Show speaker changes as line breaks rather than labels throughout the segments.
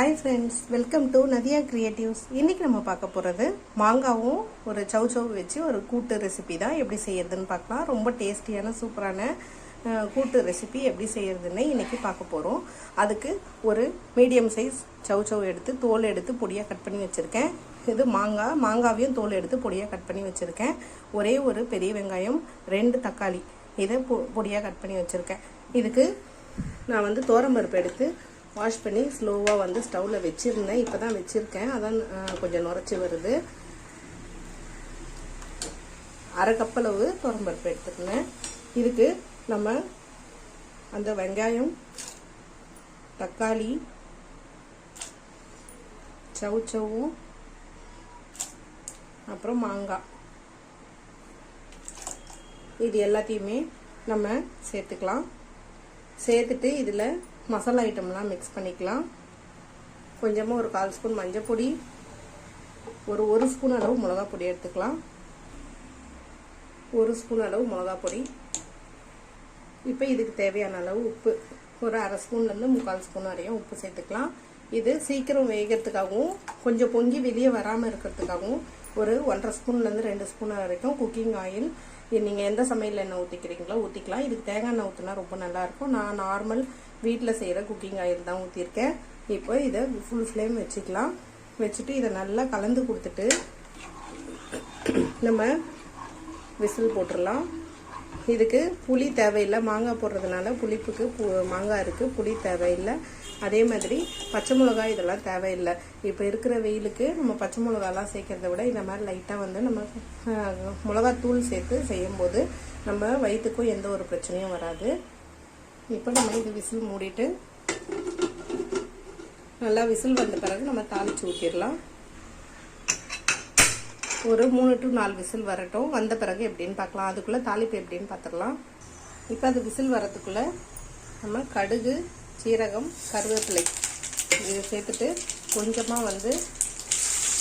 Hi friends welcome to Nadiya creatives இன்றைக்கி நம்ம பார்க்க போகிறது மாங்காவும் ஒரு சவு சவு வச்சு ஒரு கூட்டு ரெசிபி தான். எப்படி செய்கிறதுன்னு பார்க்கலாம். ரொம்ப டேஸ்டியான சூப்பரான கூட்டு ரெசிபி எப்படி செய்கிறதுன்னு இன்றைக்கி பார்க்க போகிறோம் அதுக்கு ஒரு மீடியம் சைஸ் சவு சவு எடுத்து தோல் எடுத்து பொடியாக கட் பண்ணி வச்சுருக்கேன். இது மாங்காய் மாங்காவையும் தோல் எடுத்து பொடியாக கட் பண்ணி வச்சுருக்கேன். ஒரே ஒரு பெரிய வெங்காயம் ரெண்டு தக்காளி இதை பொ பொடியாக கட் பண்ணி வச்சுருக்கேன். இதுக்கு நான் வந்து தோரம்பருப்பு எடுத்து வாஷ் பண்ணி ஸ்லோவாக வந்து ஸ்டவ்வில் வச்சுருந்தேன். இப்போ தான் வச்சுருக்கேன். அதான் கொஞ்சம் நுரைச்சி வருது. அரை கப்பளவு தோரம்பருப்பு எடுத்துக்கினேன். இதுக்கு நம்ம அந்த வெங்காயம் தக்காளி சவுச்சவும் அப்புறம் மாங்காய் இது எல்லாத்தையுமே நம்ம சேர்த்துக்கலாம். சேர்த்துட்டு இதில் மசாலா ஐட்டம்லாம் மிக்ஸ் பண்ணிக்கலாம். கொஞ்சமாக ஒரு கால் ஸ்பூன் மஞ்சள் பொடி ஒரு ஒரு ஸ்பூன் அளவு மிளகா பொடி எடுத்துக்கலாம். ஒரு ஸ்பூன் அளவு மிளகா பொடி. இப்போ இதுக்கு தேவையான அளவு உப்பு. ஒரு அரை ஸ்பூன்லேருந்து முக்கால் ஸ்பூன் வரையும் உப்பு சேர்த்துக்கலாம். இது சீக்கிரம் வேகிறதுக்காகவும் கொஞ்சம் பொங்கி வெளியே வராமல் இருக்கிறதுக்காகவும் ஒரு ஒன்றரை ஸ்பூன்லேருந்து ரெண்டு ஸ்பூன் வரைக்கும் குக்கிங் ஆயில் நீங்கள் எந்த சமையல் எண்ணெய் ஊற்றிக்கிறீங்களோ ஊற்றிக்கலாம் இதுக்கு தேங்காய் எண்ணெய் ஊற்றினா ரொம்ப நல்லாயிருக்கும் நான் நார்மல் வீட்டில் செய்கிற குக்கிங் ஆயில் தான் ஊற்றிருக்கேன் இப்போ இதை ஃபுல் ஃப்ளேம் வச்சுக்கலாம். வச்சுட்டு இதை நல்லா கலந்து கொடுத்துட்டு நம்ம விசில் போட்டுடலாம் இதுக்கு புளி தேவையில்லை. மாங்காய் போடுறதுனால புளிப்புக்கு பு மாங்காய் இருக்குது புளி தேவையில்லை. அதே மாதிரி பச்சை மிளகாய் இதெல்லாம் தேவையில்லை. இப்போ இருக்கிற வெயிலுக்கு நம்ம பச்சை மிளகாலாம் சேர்க்கறத விட இந்த மாதிரி லைட்டாக வந்து நம்ம மிளகாத்தூள் சேர்த்து செய்யும்போது நம்ம வயிற்றுக்கும் எந்த ஒரு பிரச்சனையும் வராது. இப்போ நம்ம இது விசில் மூடிட்டு நல்லா விசில் வந்த பிறகு நம்ம தாளிச்சு ஊற்றிடலாம் ஒரு மூணு டு நாலு விசில் வரட்டும். வந்த பிறகு எப்படின்னு பார்க்கலாம். அதுக்குள்ளே தாளிப்பு எப்படின்னு பார்த்துடலாம். இப்போ அது விசில் வரதுக்குள்ளே நம்ம கடுகு சீரகம் கருவேப்பிலை இது சேர்த்துட்டு கொஞ்சமாக வந்து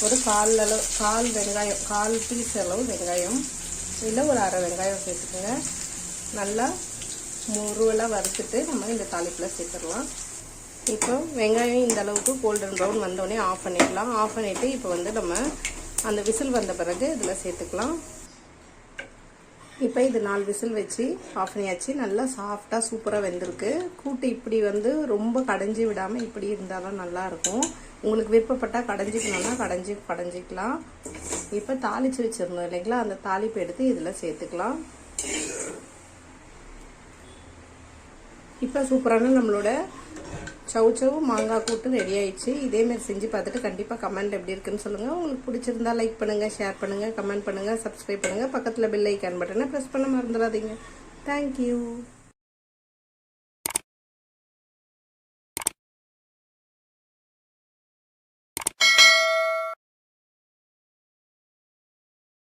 ஒரு கால் அளவு கால் வெங்காயம் கால் பீஸ் அளவு வெங்காயம். இல்லை ஒரு அரை வெங்காயம் சேர்த்துக்கோங்க. நல்லா முருவலாக வறுத்துட்டு நம்ம இந்த தாளிப்பில் சேர்த்துடலாம். இப்போ வெங்காயம் இந்த அளவுக்கு கோல்டன் ப்ரௌன் வந்தோடனே ஆஃப் பண்ணிக்கலாம் ஆஃப் பண்ணிவிட்டு இப்போ வந்து நம்ம அந்த விசில் வந்த பிறகு இதில் சேர்த்துக்கலாம். இப்போ இது நாலு விசில் வச்சு ஆஃப் பண்ணியாச்சு. நல்லா சாஃப்டாக சூப்பராக வெந்திருக்கு. கூட்டு இப்படி வந்து ரொம்ப கடைஞ்சி விடாமல் இப்படி இருந்தால் தான் நல்லாயிருக்கும் உங்களுக்கு விருப்பப்பட்டால் கடைஞ்சிக்கணும்னா கடைஞ்சி கடைஞ்சிக்கலாம். இப்போ தாளித்து வச்சிருந்தோம் இல்லைங்களா? அந்த தாளிப்பு எடுத்து இதில் சேர்த்துக்கலாம். இப்போ சூப்பரான நம்மளோட சவு சவு மாங்காய் கூட்டு ரெடி ஆயிடுச்சு. இதேமாரி செஞ்சு பார்த்துட்டு கண்டிப்பாக கமெண்ட் எப்படி இருக்குன்னு சொல்லுங்கள் உங்களுக்கு பிடிச்சிருந்தா லைக் பண்ணுங்கள் ஷேர் பண்ணுங்கள் கமெண்ட் பண்ணுங்கள் சப்ஸ்கிரைப் பண்ணுங்கள் பக்கத்தில் பெல் ஐக்கான் பட்டனை ப்ரெஸ் பண்ண மறந்துடாதீங்க. தேங்க்யூ